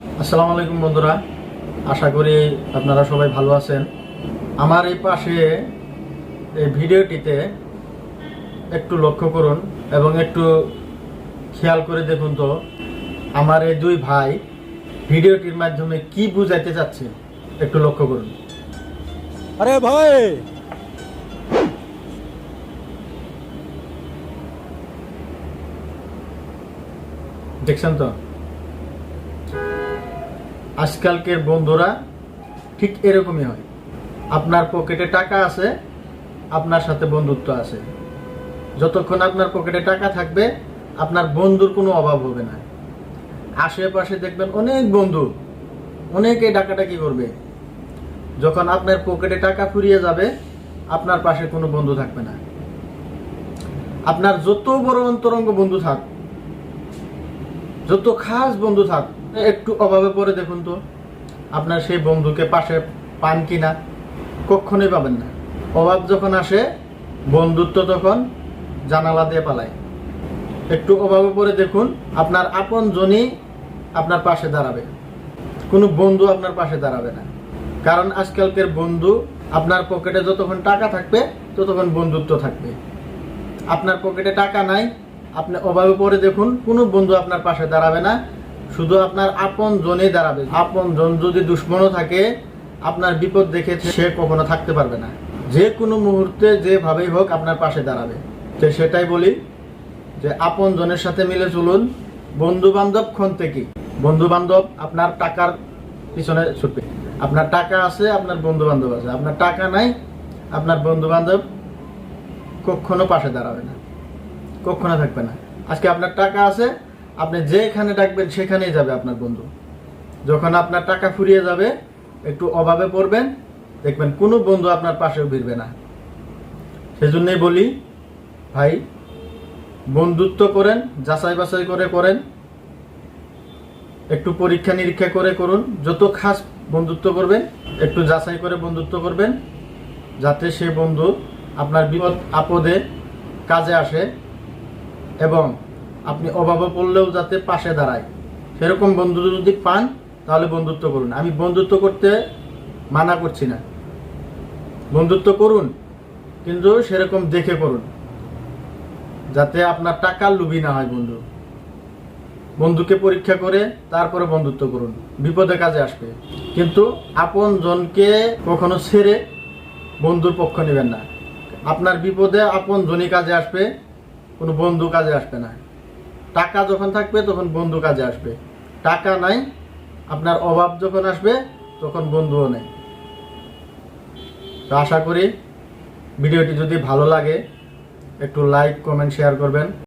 আসসালামু আলাইকুম বন্ধুরা। আশা করি আপনারা সবাই ভালো আছেন। আমার এই পাশে এই ভিডিওটিতে একটু লক্ষ্য করুন এবং একটু খেয়াল করে দেখুন তো আমার এই দুই ভাই ভিডিওটির মাধ্যমে কি বুঝাইতে চাচ্ছে একটু লক্ষ্য করুন। আরে ভাই! দেখছেন তো? আজকালকের বন্ধুরা ঠিক এরকমই হয়। আপনার পকেটে টাকা আছে, আপনার সাথে বন্ধুত্ব আছে। যতক্ষণ আপনার পকেটে টাকা থাকবে, আপনার বন্ধুর কোনো অভাব হবে না। আশেপাশে দেখবেন অনেক বন্ধু অনেকে ডাকাডাকি করবে। যখন আপনার পকেটে টাকা ফুরিয়ে যাবে, আপনার পাশে কোনো বন্ধু থাকবে না। আপনার যত বড় অন্তরঙ্গ বন্ধু থাক, যত খাস বন্ধু থাক একটু অভাবে পড়ে দেখুন তো। আপনার সেই বন্ধুকে পাশে পান কিনা কখনোই পাবেন না। অভাব যখন আসে, বন্ধুত্ব তখন জানালা দিয়ে পালায়। একটু অভাবে পড়ে দেখুন, আপনার আপন জনই আপনার পাশে দাঁড়াবে। কোনো বন্ধু আপনার পাশে দাঁড়াবে না। কারণ আজকালকের বন্ধু আপনার পকেটে যতক্ষণ টাকা থাকবে, ততক্ষণ বন্ধুত্ব থাকবে। আপনার পকেটে টাকা নাই, আপনি অভাবে পড়ে দেখুন, কোনো বন্ধু আপনার পাশে দাঁড়াবে না। শুধু আপনার আপন জনেই দাঁড়াবে। আপন জন যদি দুশ্মনও থাকে, আপনার বিপদ দেখে সে কখনো থাকতে পারবে না। যে কোনো মুহূর্তে যেভাবেই হোক আপনার পাশে দাঁড়াবে। তো সেটাই বলি যে আপন জনের সাথে মিলে চলুন। বন্ধু বান্ধব ক্ষণ থেকে। বন্ধু বান্ধব আপনার টাকার পিছনে ছুটবে। আপনার টাকা আছে, আপনার বন্ধু বান্ধব আছে। আপনার টাকা নাই, আপনার বন্ধু বান্ধব কখনো পাশে দাঁড়াবে না। কখনো থাকবে না। আজকে আপনার টাকা আছে আপনি যেখানে ডাকবেন, সেখানেই যাবে আপনার বন্ধু। যখন আপনার টাকা ফুরিয়ে যাবে, একটু অভাবে পড়বেন, দেখবেন কোনো বন্ধু আপনার পাশেও ভিড়বে না। সেজন্যই বলি, ভাই, বন্ধুত্ব করেন যাচাই বাছাই করে করেন, একটু পরীক্ষা নিরীক্ষা করে করুন। যত খাস বন্ধুত্ব করবেন, একটু যাচাই করে বন্ধুত্ব করবেন, যাতে সে বন্ধু আপনার বিপদ আপদে কাজে আসে এবং আপনি অভাবে পড়লেও যাতে পাশে দাঁড়ায়। সেরকম বন্ধু যদি পান, তাহলে বন্ধুত্ব করুন। আমি বন্ধুত্ব করতে মানা করছি না। বন্ধুত্ব করুন, কিন্তু সেরকম দেখে করুন। যাতে আপনার টাকার লুবি না হয় বন্ধু। বন্ধুকে পরীক্ষা করে তারপরে বন্ধুত্ব করুন। বিপদে কাজে আসবে। কিন্তু আপন জনকে কখনো ছেড়ে বন্ধুর পক্ষ নেবেন না। আপনার বিপদে আপন জনই কাজে আসবে, কোনো বন্ধু কাজে আসবে না। টাকা যখন থাকবে, তখন বন্ধু কাজে আসবে। টাকা নাই, আপনার অভাব যখন আসবে, তখন বন্ধুও নেই। তো আশা করি ভিডিওটি যদি ভালো লাগে, একটু লাইক কমেন্ট শেয়ার করবেন।